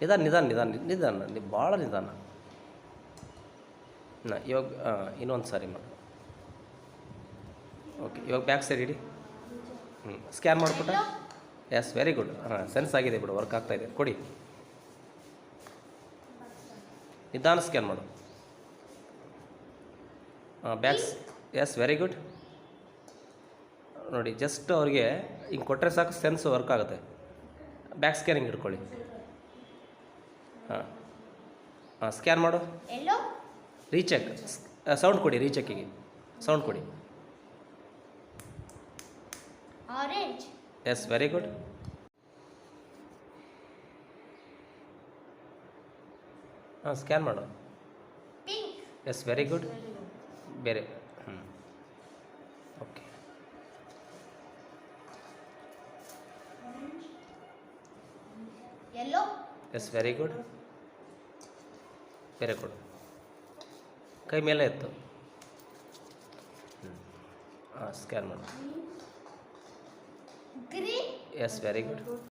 ನಿಧಾನ ನಿಧಾನ ನಿಧಾನ ನಿಧಾನ, ನಿ, ಭಾಳ ನಿಧಾನ. ನಾ, ಇವಾಗ ಇನ್ನೊಂದು ಸಾರಿ ಮಾಡು. ಓಕೆ ಇವಾಗ ಬ್ಯಾಕ್ ಸೈಡ್ ಇಡಿ. ಹ್ಞೂ ಸ್ಕ್ಯಾನ್ ಮಾಡಿಬಿಟ್ಟ ಎಸ್ ವೆರಿ ಗುಡ್ ಹಾಂ ಸೆನ್ಸ್ ಆಗಿದೆ ಬಿಡು ವರ್ಕ್ ಆಗ್ತಾ ಇದೆ. ಕೊಡಿ. ನಿಧಾನ ಸ್ಕ್ಯಾನ್ ಮಾಡು. ಬ್ಯಾಕ್ಸ್ ಎಸ್ ವೆರಿ ಗುಡ್ ನೋಡಿ ಜಸ್ಟ್ ಅವ್ರಿಗೆ ಹಿಂಗೆ ಕೊಟ್ಟರೆ ಸಾಕು ಸೆನ್ಸ್ ವರ್ಕ್ ಆಗುತ್ತೆ. ಬ್ಯಾಕ್ ಸ್ಕ್ಯಾನಿಂಗ್ ಇಟ್ಕೊಳ್ಳಿ. ಹಾಂ. ಹಾಂ ಸ್ಕ್ಯಾನ್ ಮಾಡು. ಎಲ್ಲೋ? ರೀಚೆಕ್ ಸೌಂಡ್ ಕೊಡಿ ರೀಚೆಕ್ಕಿಗೆ ಸೌಂಡ್ ಕೊಡಿ. ಎಸ್ ವೆರಿ ಗುಡ್ ಹಾಂ ಸ್ಕ್ಯಾನ್ ಮಾಡು. ಎಸ್ ವೆರಿ ಗುಡ್ ಬೇರೆ ಹ್ಞೂ ಓಕೆ ಎಸ್ ವೆರಿ ಗುಡ್ ಬೇರೆ ಕೊಡು. ಕೈ ಮೇಲೆ ಎತ್ತು. ಹಾಂ ಸ್ಕ್ಯಾನ್ ಮಾಡು. Yes very good